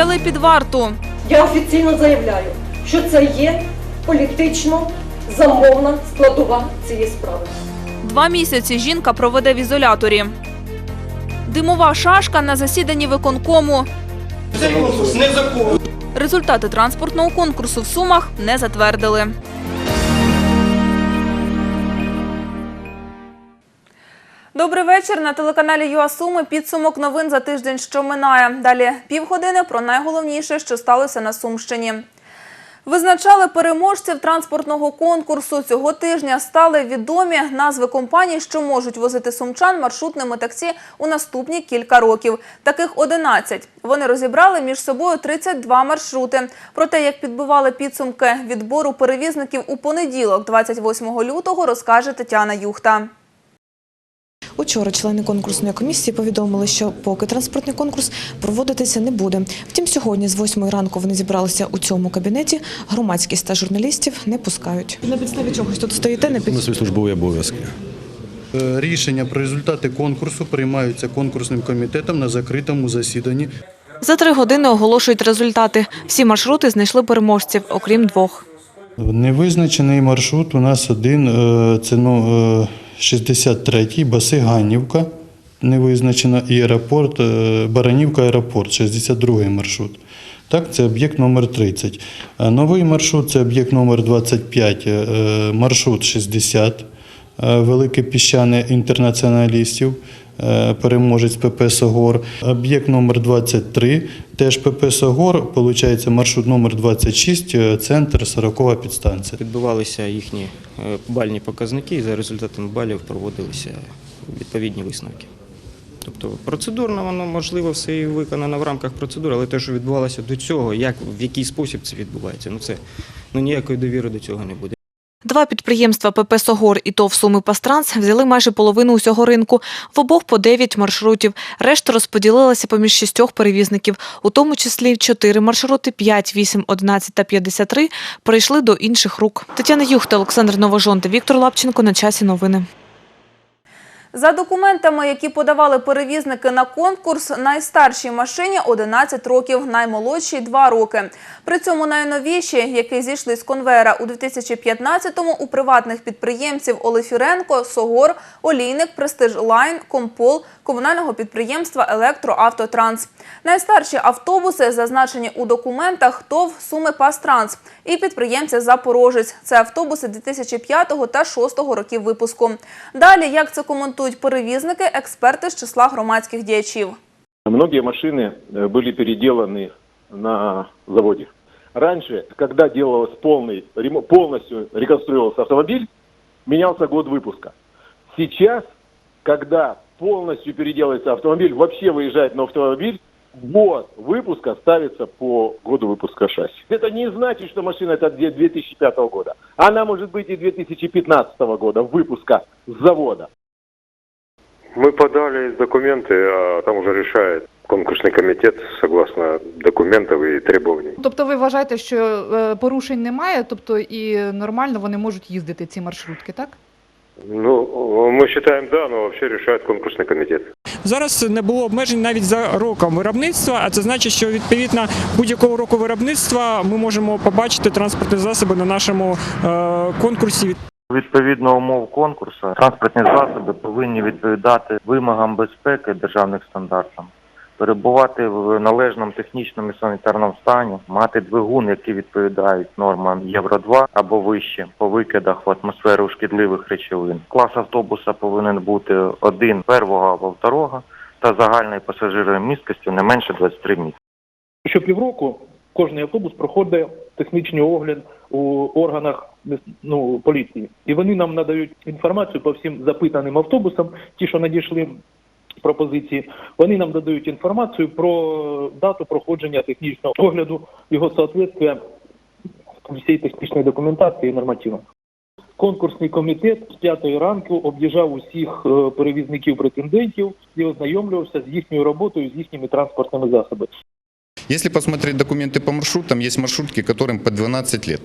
взяли під варту. Я офіційно заявляю, що це є політично замовна складова цієї справи. Два місяці жінка проведе в ізоляторі. Димова шашка на засіданні виконкому. Цей конкурс незаконний. Результати транспортного конкурсу в Сумах не затвердили. Добрий вечір на телеканалі ЮА Суми. Підсумок новин за тиждень, що минає. Далі півгодини про найголовніше, що сталося на Сумщині. Визначали переможців транспортного конкурсу. Цього тижня стали відомі назви компаній, що можуть возити сумчан маршрутними таксі у наступні кілька років. Таких 11. Вони розібрали між собою 32 маршрути. Про те, як підбивали підсумки відбору перевізників у понеділок, 28 лютого, розкаже Тетяна Юхта. Учора члени конкурсної комісії повідомили, що поки транспортний конкурс проводитися не буде. Втім, сьогодні з 8 ранку вони зібралися у цьому кабінеті. Громадськість та журналістів не пускають. На підставі чогось тут стоїте на під... на свої службові обов'язки. Е, Рішення про результати конкурсу приймаються конкурсним комітетом на закритому засіданні. За три години оголошують результати. Всі маршрути знайшли переможців, окрім двох. Невизначений маршрут у нас один, е, це ну, 63-й, Басиганівка, невизначена, і аеропорт, е, Баранівка аеропорт, 62-й маршрут. Так, це об'єкт номер 30. Новий маршрут це об'єкт номер 25, е, маршрут 60, е, Велике піщане інтернаціоналістів, е, переможець ПП Согор. Об'єкт номер 23, теж ПП Согор, виходить маршрут номер 26, е, центр 40 підстанція. Підбивалися їхні е, бальні показники, і за результатами балів проводилися відповідні висновки. Тобто процедурно воно можливо все і виконано в рамках процедури, але те, що відбувалося до цього, як в який спосіб це відбувається, ну це ну ніякої довіри до цього не буде. Два підприємства ПП «Согор» і ТОВ «Суми Пастранс» взяли майже половину усього ринку. В обох по 9 маршрутів. Решта розподілилася поміж шістьох перевізників. У тому числі чотири маршрути 5, 8, 11 та 53 прийшли до інших рук. Тетяна Юхта, Олександр Новожон та Віктор Лапченко. На часі новини. За документами, які подавали перевізники на конкурс, найстаршій машині 11 років, наймолодшій – 2 роки. При цьому найновіші, які зійшли з конвейера у 2015-му у приватних підприємців Олефіренко, Согор, Олійник, Престиж Лайн, Компол, комунального підприємства Електроавтотранс. Найстарші автобуси зазначені у документах ТОВ Суми Пастранс і підприємця Запорожець. Це автобуси 2005 та 2006 років випуску. Далі, як це коментують перевізники, експерти з числа громадських діячів. Многие машины э, были переделаны на заводе. Раньше, когда делалось полный, ремо- полностью реконструировался автомобиль, менялся год выпуска. Сейчас, когда полностью переделывается автомобиль, вообще выезжает на автомобиль, год выпуска ставится по году выпуска шасси. Это не значит, что машина это де- 2005 года. Она может быть и 2015 года выпуска с завода. Мы подали документы, а там уже решает конкурсный комитет согласно документов и требований. Тобто ви вважаєте, що е, порушень немає, тобто і нормально вони можуть їздити ці маршрутки, так? Ну, мы считаем да, но вообще решает конкурсный комитет. Зараз не було обмежень навіть за роком виробництва, а це значить, що відповідно будь-якого року виробництва ми можемо побачити транспортні засоби на нашому е, конкурсі. Відповідно умов конкурсу, транспортні засоби повинні відповідати вимогам безпеки державних стандартам, перебувати в належному технічному і санітарному стані, мати двигун, які відповідають нормам Євро 2 або вище по викидах в атмосферу шкідливих речовин. Клас автобуса повинен бути один первого або второго та загальною пасажировою місткістю не менше 23 місць. Що півроку кожний автобус проходить технічний огляд у органах ну, поліції. І вони нам надають інформацію по всім запитаним автобусам, ті, що надійшли пропозиції, вони нам надають інформацію про дату проходження технічного огляду, його соответствия всієї технічної документації і нормативам. Конкурсний комітет з п'ятої ранку об'їжджав усіх е, перевізників претендентів і ознайомлювався з їхньою роботою, з їхніми транспортними засобами. Если посмотреть документы по маршрутам, есть маршрутки, которым по 12 лет.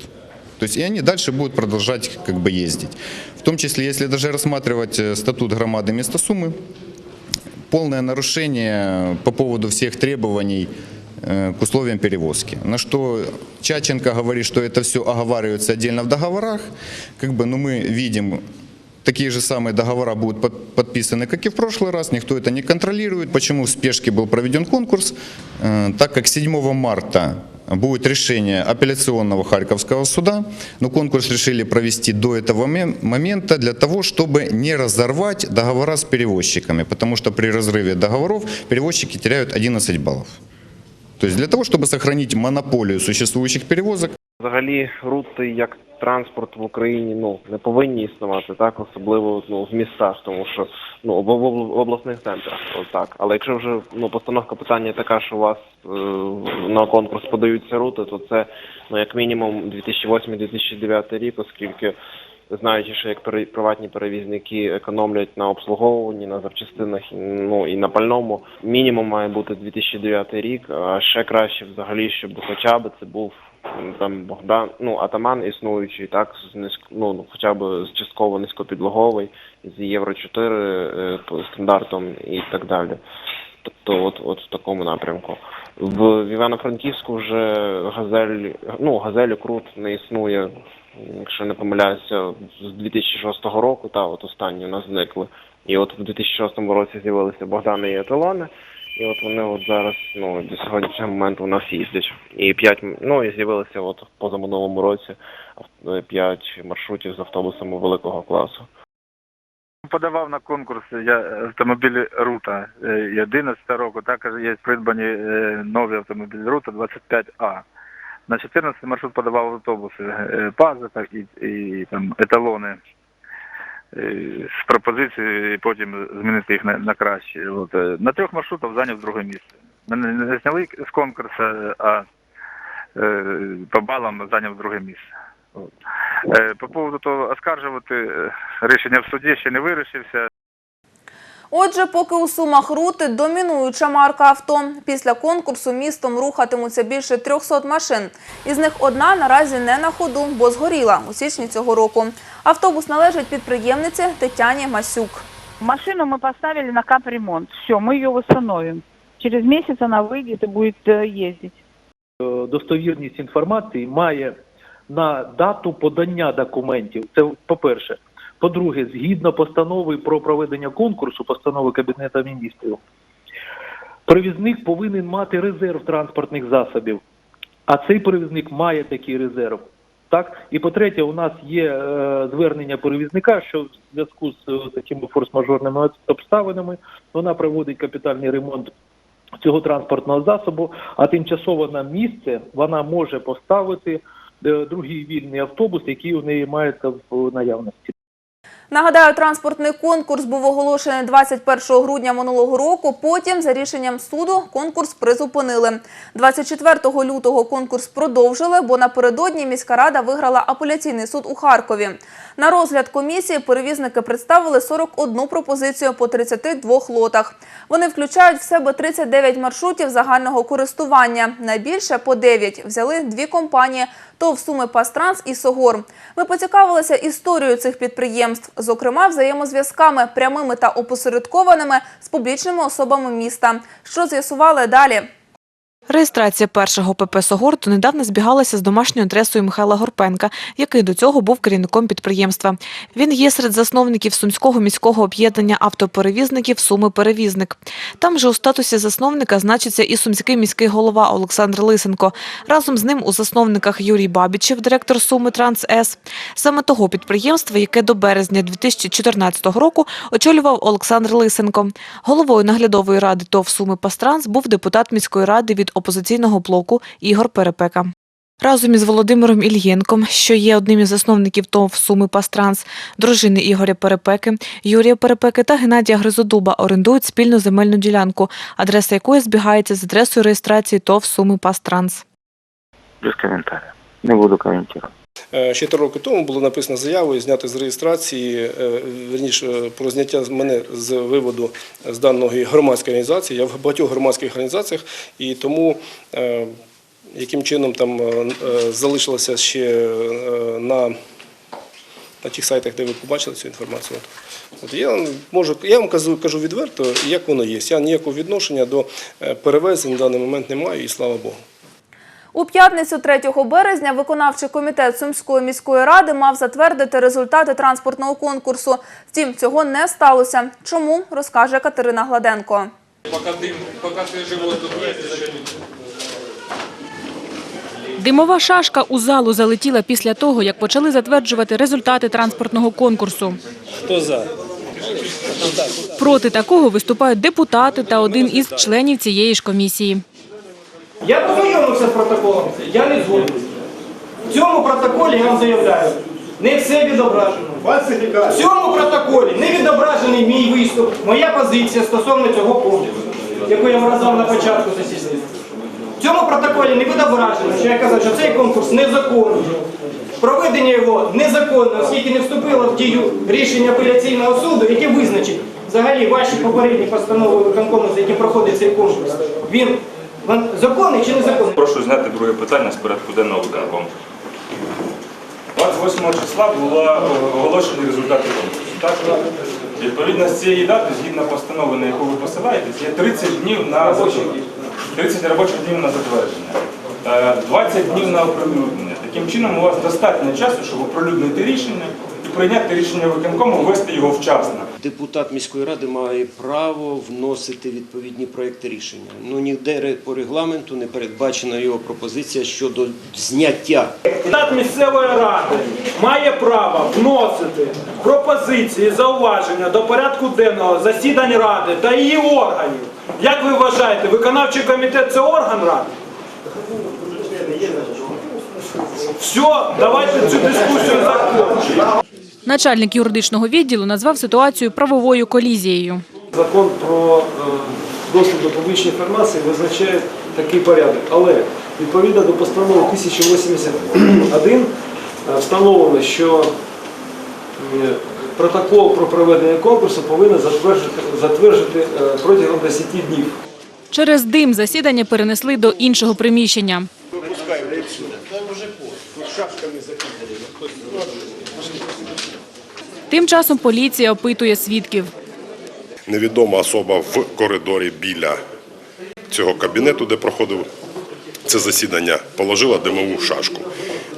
То есть и они дальше будут продолжать как бы ездить. В том числе, если даже рассматривать э, статут громады места Сумы, полное нарушение по поводу всех требований э, к условиям перевозки. На что Чаченко говорит, что это все оговаривается отдельно в договорах. Как бы, ну, мы видим, такие же самые договора будут под- подписаны, как и в прошлый раз. Никто это не контролирует. Почему в спешке был проведен конкурс? Э, Так как 7 марта будет решение апелляционного Харьковского суда, но конкурс решили провести до этого ме- момента для того, чтобы не разорвать договора с перевозчиками, потому что при разрыве договоров перевозчики теряют 11 баллов. То есть для того, чтобы сохранить монополию существующих перевозок, Взагалі, рути як транспорт в Україні ну не повинні існувати, так особливо ну в містах, тому що ну в, в, обласних центрах, так. Але якщо вже ну постановка питання така, що у вас е, на конкурс подаються рути, то це ну як мінімум 2008-2009 рік, оскільки знаючи, що як приватні перевізники економлять на обслуговуванні, на запчастинах, ну і на пальному, мінімум має бути 2009 рік, а ще краще взагалі, щоб хоча б це був там Богдан, ну атаман існуючий, так з низько, ну ну, хоча б з частково низькопідлоговий з Євро 4 е, стандартом і так далі. Тобто, от, от в такому напрямку. В, в Івано-Франківську вже газель, ну газель крут не існує, якщо не помиляюся, з 2006 року, та от останні у нас зникли. І от в 2006 році з'явилися Богдани і еталони. І от вони от зараз, ну до сьогоднішнього моменту у нас їздять. І п'ять, ну і з'явилися от в позаминулому році ав- п'ять маршрутів з автобусами великого класу. Подавав на конкурс я автомобілі Рута е, і 11 року. Також є придбані е, нові автомобілі Рута 25А. На 14 маршрут подавав автобуси е, Паза так, і, і там еталони е, з пропозицією потім змінити їх на, на краще. От, е, на трьох маршрутах зайняв друге місце. Мене не зняли з конкурсу, а е, по балам зайняв друге місце. От. Е, По поводу того оскаржувати е, рішення в суді ще не вирішився. Отже, поки у Сумах рути домінуюча марка авто. Після конкурсу містом рухатимуться більше 300 машин. Із них одна наразі не на ходу, бо згоріла у січні цього року. Автобус належить підприємниці Тетяні Масюк. Машину мы поставили на капремонт. Все, мы ее восстановим. Через месяц она выйдет и будет э, ездить. Е, достовірність інформації має на дату подання документів. Це по-перше. По-друге, згідно постанови про проведення конкурсу, постанови Кабінету міністрів, перевізник повинен мати резерв транспортних засобів, а цей перевізник має такий резерв. Так, і по-третє, у нас є е, звернення перевізника, що в зв'язку з е, такими форс-мажорними обставинами вона проводить капітальний ремонт цього транспортного засобу, а тимчасово на місце вона може поставити е, другий вільний автобус, який у неї мається в наявності. Нагадаю, транспортний конкурс був оголошений 21 грудня минулого року. Потім, за рішенням суду, конкурс призупинили. 24 лютого конкурс продовжили, бо напередодні міська рада виграла апеляційний суд у Харкові. На розгляд комісії перевізники представили 41 пропозицію по 32 лотах. Вони включають в себе 39 маршрутів загального користування. Найбільше по 9 взяли дві компанії ТОВ Суми Пастранс і Согор. Ми поцікавилися історією цих підприємств, зокрема взаємозв'язками прямими та опосередкованими з публічними особами міста. Що з'ясували далі? Реєстрація першого ПП «Согор» донедавна збігалася з домашньою адресою Михайла Горпенка, який до цього був керівником підприємства. Він є серед засновників Сумського міського об'єднання автоперевізників «Суми Перевізник». Там же у статусі засновника значиться і сумський міський голова Олександр Лисенко. Разом з ним у засновниках Юрій Бабічев, директор Суми Транс С. Саме того підприємства, яке до березня 2014 року очолював Олександр Лисенко. Головою наглядової ради ТОВ Суми Пастранс був депутат міської ради від опозиційного блоку Ігор Перепека. Разом із Володимиром Ільєнком, що є одним із засновників ТОВ Суми Пастранс, дружини Ігоря Перепеки, Юрія Перепеки та Геннадія Гризодуба орендують спільну земельну ділянку, адреса якої збігається з адресою реєстрації ТОВ Суми Пастранс. Без коментарів. Не буду коментувати. Е, Ще три роки тому було написано заяву зняти з реєстрації, е, верніше про зняття мене з виводу з даної громадської організації. Я в багатьох громадських організаціях і тому. е, Яким чином там е, е, залишилося ще е, на на тих сайтах, де ви побачили цю інформацію. От, я можу, я вам кажу, кажу відверто, як воно є. Я ніякого відношення до е, перевезень в даний момент не маю, і слава Богу. У п'ятницю 3 березня виконавчий комітет Сумської міської ради мав затвердити результати транспортного конкурсу. Втім, цього не сталося. Чому, розкаже Катерина Гладенко. Димова шашка у залу залетіла після того, як почали затверджувати результати транспортного конкурсу. Хто за? Проти такого виступають депутати та один із членів цієї ж комісії. Я познайомився з протоколом, я не згоден. В цьому протоколі я вам заявляю, не все відображено. В цьому протоколі не відображений мій виступ, моя позиція стосовно цього конкурсу, яку я вразав на початку засідання. В цьому протоколі не відображено, що я казав, що цей конкурс незаконний. Проведення його незаконне, оскільки не вступило в дію рішення апеляційного суду, яке визначить взагалі ваші попередні постанови виконкому, за яким проходить цей конкурс. Він законний чи незаконний? Прошу зняти друге питання з порядку денного виконкому. 28 числа були оголошені результати конкурсу. Так? Відповідно з цієї дати, згідно постанови, на яку ви посилаєтесь, є 30 днів на затвердження. 30 робочих днів на затвердження. Е, 20 днів на оприлюднення. Таким чином у вас достатньо часу, щоб оприлюднити рішення і прийняти рішення виконкому, ввести його вчасно. Депутат міської ради має право вносити відповідні проекти рішення. Ну ніде по регламенту не передбачена його пропозиція щодо зняття. Депутат місцевої ради має право вносити пропозиції, зауваження до порядку денного засідань ради та її органів. Як ви вважаєте, виконавчий комітет це орган ради? Все, давайте цю дискусію закінчимо. Начальник юридичного відділу назвав ситуацію правовою колізією. Закон про е, доступ до публічної інформації визначає такий порядок. Але відповідно до постанови 1081 е, встановлено, що протокол про проведення конкурсу повинен затверджити, затвердити е, протягом 10 днів. Через дим засідання перенесли до іншого приміщення. Тим часом поліція опитує свідків. невідома особа в коридорі біля цього кабінету, де проходив це засідання, положила димову шашку.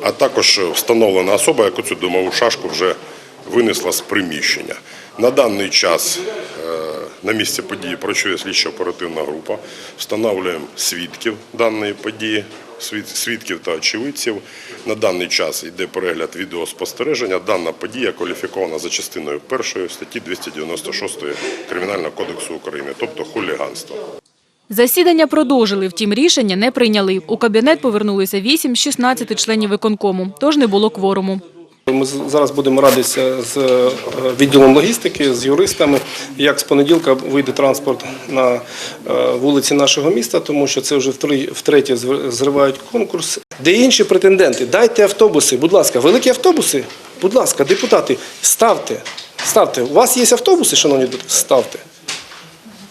А також встановлена особа, яку цю димову шашку вже винесла з приміщення. На даний час е, на місці події працює слідчо-оперативна група. Встановлюємо свідків даної події, свідків та очевидців. На даний час йде перегляд відеоспостереження. Дана подія кваліфікована за частиною першої статті 296 Кримінального кодексу України, тобто хуліганство. Засідання продовжили, втім рішення не прийняли. У кабінет повернулися 8 з 16 членів виконкому, тож не було кворуму. Ми зараз будемо радитися з е, відділом логістики, з юристами, як з понеділка вийде транспорт на е, вулиці нашого міста, тому що це вже втретє зривають конкурс. Де інші претенденти? Дайте автобуси, будь ласка, великі автобуси, будь ласка, депутати, ставте. Ставте. У вас є автобуси, шановні? Ставте.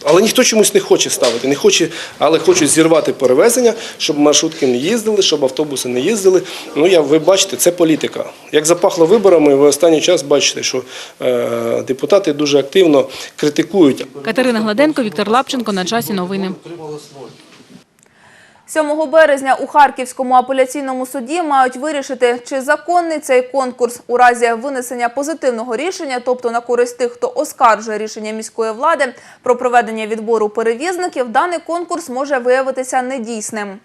Але ніхто чомусь не хоче ставити, не хоче, але хочуть зірвати перевезення, щоб маршрутки не їздили, щоб автобуси не їздили. Ну я ви бачите, це політика. Як запахло виборами, ви останній час бачите, що е, депутати дуже активно критикують. Катерина Гладенко, Віктор Лапченко. На часі новини. 7 березня у Харківському апеляційному суді мають вирішити, чи законний цей конкурс у разі винесення позитивного рішення, тобто на користь тих, хто оскаржує рішення міської влади про проведення відбору перевізників, даний конкурс може виявитися недійсним.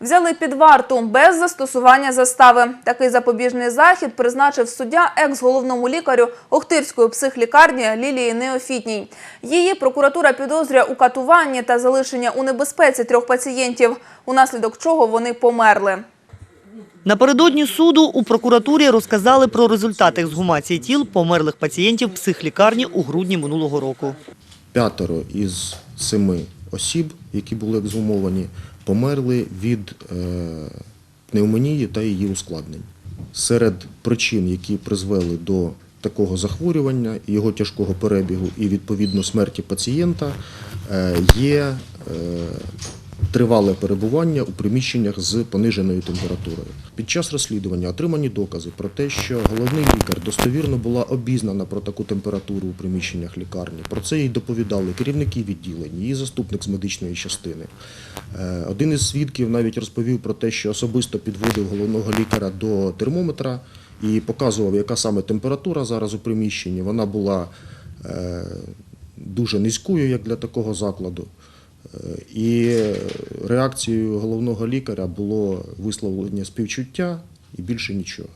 Взяли під варту без застосування застави. Такий запобіжний захід призначив суддя екс-головному лікарю Охтирської психлікарні Лілії Неофітній. Її прокуратура підозрює у катуванні та залишення у небезпеці трьох пацієнтів, унаслідок чого вони померли. Напередодні суду у прокуратурі розказали про результати ексгумації тіл померлих пацієнтів психлікарні у грудні минулого року. П'ятеро із семи осіб, які були ексгумовані, померли від е, пневмонії та її ускладнень. Серед причин, які призвели до такого захворювання, його тяжкого перебігу і відповідно смерті пацієнта, е, є е, тривале перебування у приміщеннях з пониженою температурою. Під час розслідування отримані докази про те, що головний лікар достовірно була обізнана про таку температуру у приміщеннях лікарні. Про це їй доповідали керівники відділень, її заступник з медичної частини. Е, Один із свідків навіть розповів про те, що особисто підводив головного лікаря до термометра і показував, яка саме температура зараз у приміщенні. Вона була е, дуже низькою, як для такого закладу. І реакцією головного лікаря було висловлення співчуття і більше нічого.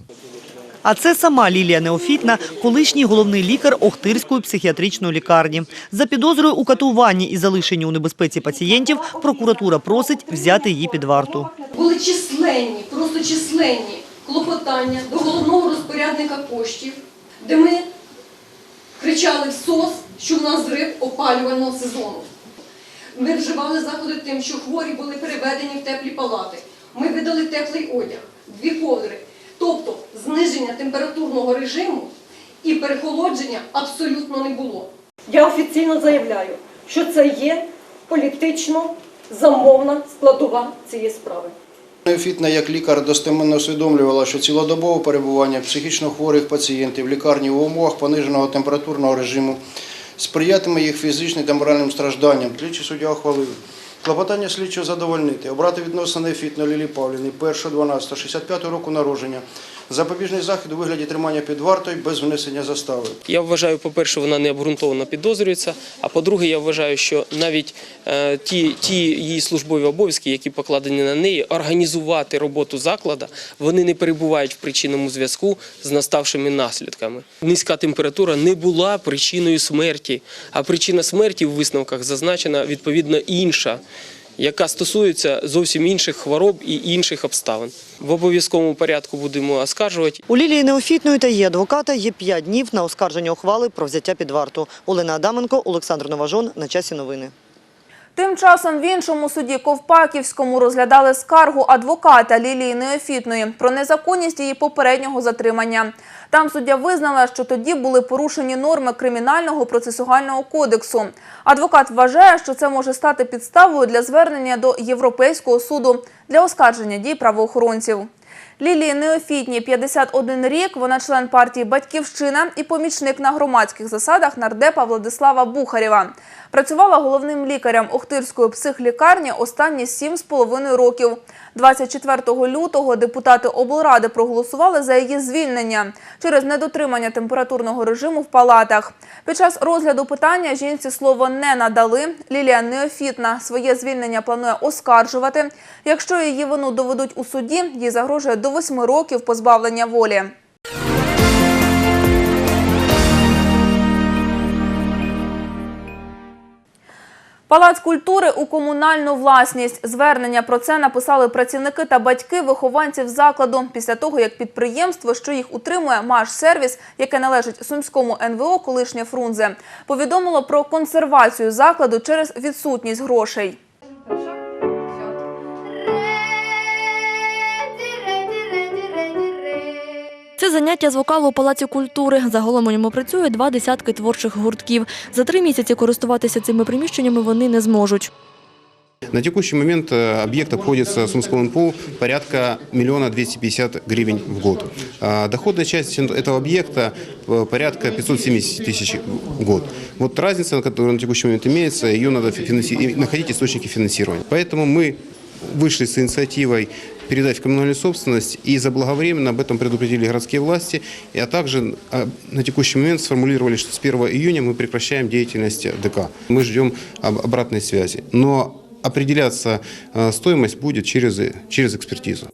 А це сама Лілія Неофітна, колишній головний лікар Охтирської психіатричної лікарні. За підозрою у катуванні і залишенні у небезпеці пацієнтів прокуратура просить взяти її під варту. Були численні, просто численні клопотання до головного розпорядника коштів, де ми кричали в СОС, що в нас зрив опалювального сезону. Ми вживали заходи тим, що хворі були переведені в теплі палати. Ми видали теплий одяг, дві ковдри. Тобто зниження температурного режиму і перехолодження абсолютно не було. Я офіційно заявляю, що це є політично замовна складова цієї справи. Неофітна як лікар достеменно усвідомлювала, що цілодобове перебування психічно хворих пацієнтів в лікарні в умовах пониженого температурного режиму сприятиме їх фізичним та моральним стражданням. Слідчий суддя ухвалив. Клопотання слідчого задовольнити, обрати відносно Неофітної Лілії Павлівни 1.12.65 року народження, запобіжний захід у вигляді тримання під вартою без внесення застави. Я вважаю, по-перше, вона не обґрунтовано підозрюється. А по-друге, я вважаю, що навіть е, ті, ті її службові обов'язки, які покладені на неї, організувати роботу закладу, вони не перебувають в причинному зв'язку з наставшими наслідками. Низька температура не була причиною смерті, а причина смерті в висновках зазначена відповідно інша. Яка стосується зовсім інших хвороб і інших обставин, в обов'язковому порядку будемо оскаржувати. У Лілії Неофітної та її адвоката є п'ять днів на оскарження ухвали про взяття під варту. Олена Адаменко, Олександр Новажон. На часі новини. Тим часом в іншому суді Ковпаківському розглядали скаргу адвоката Лілії Неофітної про незаконність її попереднього затримання. Там суддя визнала, що тоді були порушені норми кримінального процесуального кодексу. Адвокат вважає, що це може стати підставою для звернення до Європейського суду для оскарження дій правоохоронців. Лілії Неофітній 51 рік. Вона член партії Батьківщина і помічник на громадських засадах нардепа Владислава Бухарєва. Працювала головним лікарем Охтирської психлікарні останні 7,5 років. 24 лютого депутати облради проголосували за її звільнення через недотримання температурного режиму в палатах. Під час розгляду питання жінці слово не надали. Лілія Неофітна своє звільнення планує оскаржувати. Якщо її вину доведуть у суді, їй загрожує до 8 років позбавлення волі. Палац культури у комунальну власність. Звернення про це написали працівники та батьки вихованців закладу після того, як підприємство, що їх утримує, «Маш-сервіс», яке належить сумському НВО, колишнє Фрунзе, повідомило про консервацію закладу через відсутність грошей. Це заняття з вокалу у Палаці культури. Загалом у ньому працює два десятки творчих гуртків. За три місяці користуватися цими приміщеннями вони не зможуть. На текущий момент э, объект обходится Сумскому НПУ порядка миллиона 250 гривен в год. А Доходная часть этого объекта э, порядка 570 тысяч в год. Вот разница, которая на текущий момент имеется, ее надо финанси- и находить источники финансирования. Поэтому мы вышли с инициативой передать в коммунальную собственность и заблаговременно об этом предупредили городские власти, и, а также а, на текущий момент сформулировали, что с 1 июня мы прекращаем деятельность ДК. Мы ждем об- обратной связи. Но определяться э, стоимость будет через, через экспертизу.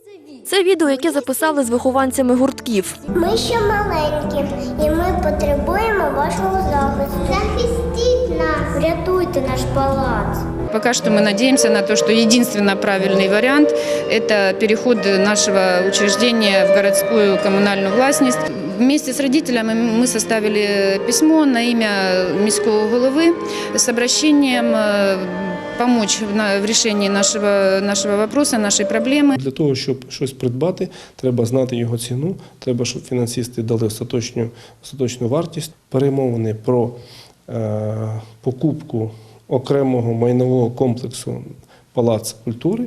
Це відео, яке записали з вихованцями гуртків. Ми ще маленькі, і ми потребуємо вашого захисту. Захистіть нас, врятуйте наш палац. Пока что мы надеемся на то, что единственно правильный вариант – это переход нашего учреждения в городскую коммунальную властность. Вместе с родителями мы составили письмо на имя міського головы с обращением э, помочь в на- в решении нашего, нашего вопроса, нашей проблемы. Для того, щоб щось придбати, треба знати його ціну, треба, щоб фінансисти дали остаточну, остаточну вартість. Перемовини про е, покупку окремого майнового комплексу палац культури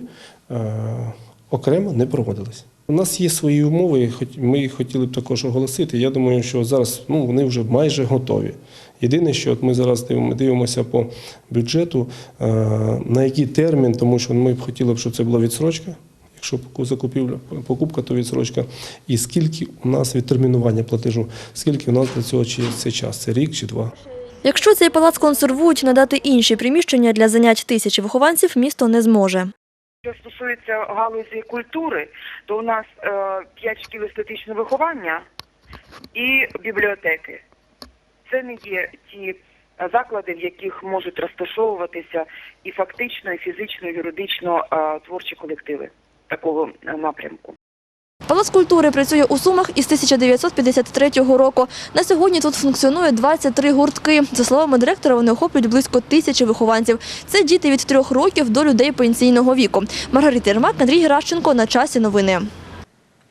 е, окремо не проводились. У нас є свої умови, ми їх хотіли б також оголосити. Я думаю, що зараз ну, вони вже майже готові. Єдине, що от ми зараз дивимося по бюджету, е, на який термін, тому що ми б хотіли б, щоб це була відсрочка. Якщо закупівля, покупка, то відсрочка. І скільки у нас відтермінування платежу, скільки у нас для цього це час? Це рік чи два? Якщо цей палац консервують, надати інші приміщення для занять тисячі вихованців місто не зможе. Що стосується галузі культури, то у нас е, 5 шкіл естетичного виховання і бібліотеки. Це не є ті е, заклади, в яких можуть розташовуватися і фактично, і фізично, і юридично е, творчі колективи такого напрямку. Палац культури працює у Сумах із 1953 року. На сьогодні тут функціонує 23 гуртки. За словами директора, вони охоплюють близько тисячі вихованців. Це діти від трьох років до людей пенсійного віку. Маргарита Єрмак, Андрій Геращенко. На часі новини.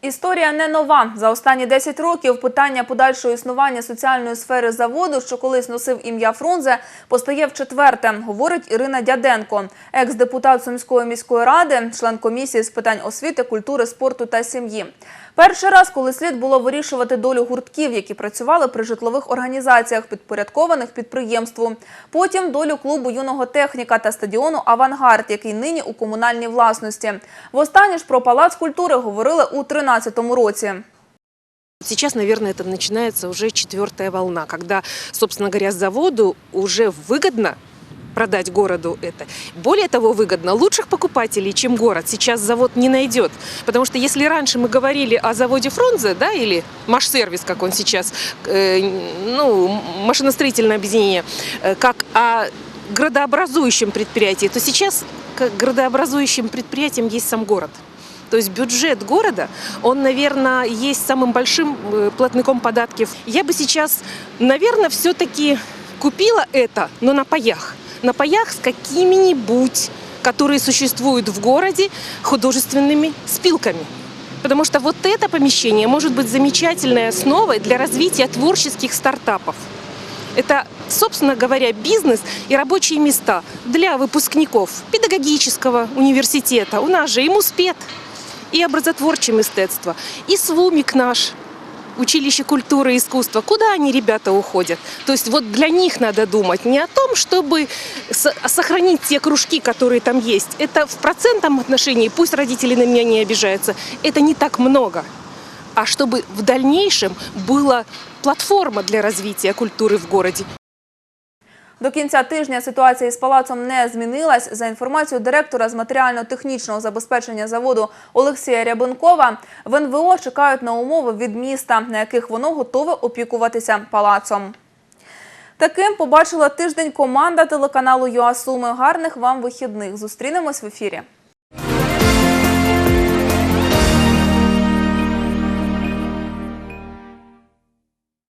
Історія не нова. За останні 10 років питання подальшого існування соціальної сфери заводу, що колись носив ім'я Фрунзе, постає в четверте, говорить Ірина Дяденко, екс-депутат Сумської міської ради, член комісії з питань освіти, культури, спорту та сім'ї. Перший раз, коли слід було вирішувати долю гуртків, які працювали при житлових організаціях, підпорядкованих підприємству. Потім долю клубу юного техніка та стадіону Авангард, який нині у комунальній власності. Востаннє ж про палац культури говорили у 2013 році. Сейчас, наверное, это начинается уже четвертая волна, когда, собственно говоря, заводу уже выгодно продать городу это. Более того, выгодно лучших покупателей, чем город, сейчас завод не найдет. Потому что если раньше мы говорили о заводе Фрунзе, да, или Машсервис, как он сейчас, э, ну, машиностроительное объединение, э, как о градообразующем предприятии, то сейчас как градообразующим предприятием есть сам город. То есть бюджет города, он, наверное, есть самым большим э, платником податков. Я бы сейчас, наверное, все-таки купила это, но на паях. На паях с какими-нибудь, которые существуют в городе, художественными спилками. Потому что вот это помещение может быть замечательной основой для развития творческих стартапов. Это, собственно говоря, бизнес и рабочие места для выпускников педагогического университета. У нас же и Муспет, и образотворче мистецтво, и СВУМИК наш, училище культуры и искусства. Куда они, ребята, уходят? То есть вот для них надо думать не о том, чтобы сохранить те кружки, которые там есть. Это в процентном отношении, пусть родители на меня не обижаются, это не так много. А чтобы в дальнейшем была платформа для развития культуры в городе. До кінця тижня ситуація із палацом не змінилась. За інформацією директора з матеріально-технічного забезпечення заводу Олексія Рябинкова, в НВО чекають на умови від міста, на яких воно готове опікуватися палацом. Таким побачила тиждень команда телеканалу ЮАСуми. Гарних вам вихідних. Зустрінемось в ефірі.